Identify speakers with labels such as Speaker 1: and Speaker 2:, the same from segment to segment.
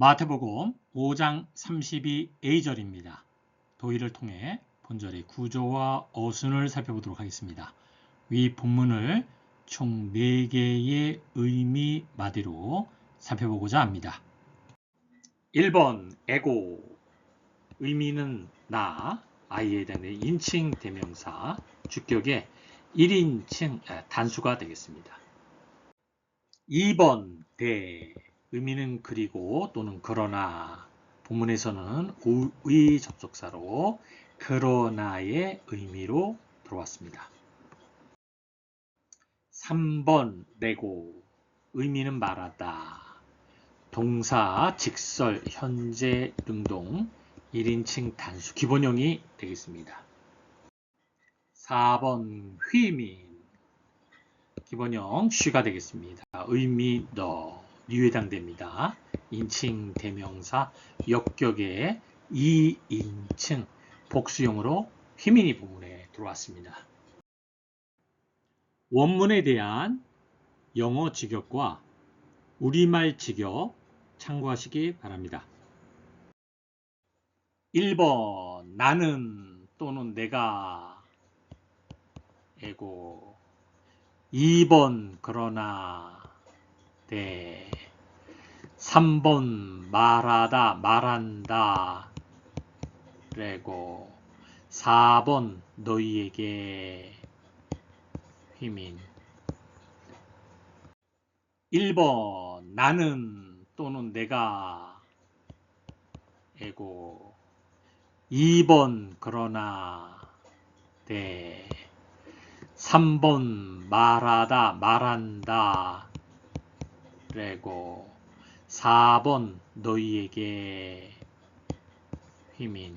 Speaker 1: 마태복음 5장 32A절입니다. 도의를 통해 본절의 구조와 어순을 살펴보도록 하겠습니다. 위 본문을 총 4개의 의미 마디로 살펴보고자 합니다. 1번 에고 의미는 나 아이에 대한 인칭 대명사 주격의 1인칭 단수가 되겠습니다. 2번 대 의미는 그리고 또는 그러나 본문에서는 우의 접속사로 그러나의 의미로 들어왔습니다. 3번 내고 의미는 말하다 동사, 직설, 현재, 능동 1인칭 단수 기본형이 되겠습니다. 4번 휘민 기본형 쉬가 되겠습니다. 의미 너 해당됩니다. 인칭 대명사 역격의 2인칭 복수형으로 휘민이 부문에 들어왔습니다. 원문에 대한 영어 직역과 우리말 직역 참고하시기 바랍니다. 1번 나는 또는 내가 에고 2번 그러나 네. 3번 말하다 말한다. 레고 4번 너희에게 휘민 1번 나는 또는 내가. 에고 2번 그러나. 네. 3번 말하다 말한다 레고 4번 너희에게 휘민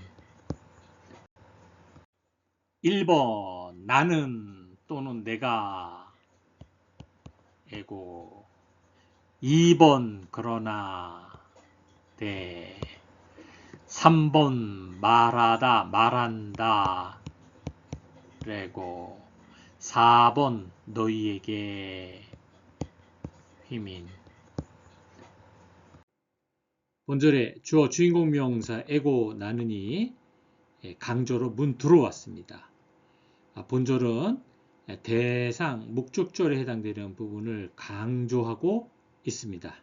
Speaker 1: 1번 나는 또는 내가 에고. 2번 그러나 네 3번 말하다 말한다 레고. 4번 너희에게 휘민 본절에 주어 주인공 명사 에고 나는이 강조로 문 들어왔습니다. 아, 본절은 대상 목적절에 해당되는 부분을 강조하고 있습니다.